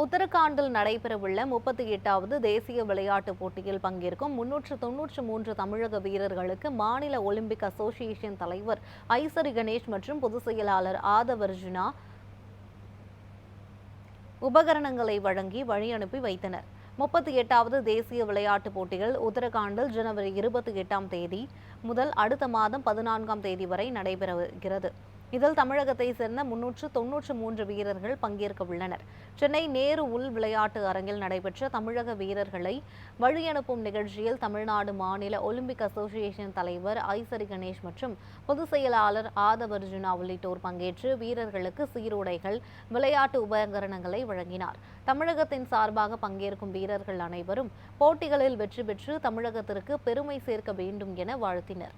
உத்தரகாண்டில் நடைபெறவுள்ள முப்பத்தி எட்டாவது தேசிய விளையாட்டுப் போட்டியில் பங்கேற்கும் முன்னூற்று தொன்னூற்று மூன்று தமிழக வீரர்களுக்கு மாநில ஒலிம்பிக் அசோசியேஷன் தலைவர் ஐசரி கணேஷ் மற்றும் பொதுச் செயலாளர் ஆதவர்ஜுனா உபகரணங்களை வழங்கி வழி அனுப்பி வைத்தனர். முப்பத்தி எட்டாவது தேசிய விளையாட்டுப் போட்டிகள் உத்தரகாண்டில் ஜனவரி இருபத்தி எட்டாம் தேதி முதல் அடுத்த மாதம் பதினான்காம் தேதி வரை நடைபெறுகிறது இதில் தமிழகத்தை சேர்ந்த முன்னூற்று தொன்னூற்று மூன்று வீரர்கள் பங்கேற்க உள்ளனர். சென்னை நேரு உள் விளையாட்டு அரங்கில் நடைபெற்ற தமிழக வீரர்களை வழியனுப்பும் நிகழ்ச்சியில் தமிழ்நாடு மாநில ஒலிம்பிக் அசோசியேஷன் தலைவர் ஐசரி கணேஷ் மற்றும் பொதுச் செயலாளர் ஆதவர்ஜுனா உள்ளிட்டோர் பங்கேற்று வீரர்களுக்கு சீருடைகள் விளையாட்டு உபகரணங்களை வழங்கினார். தமிழகத்தின் சார்பாக பங்கேற்கும் வீரர்கள் அனைவரும் போட்டிகளில் வெற்றி பெற்று தமிழகத்திற்கு பெருமை சேர்க்க வேண்டும் என வாழ்த்தினர்.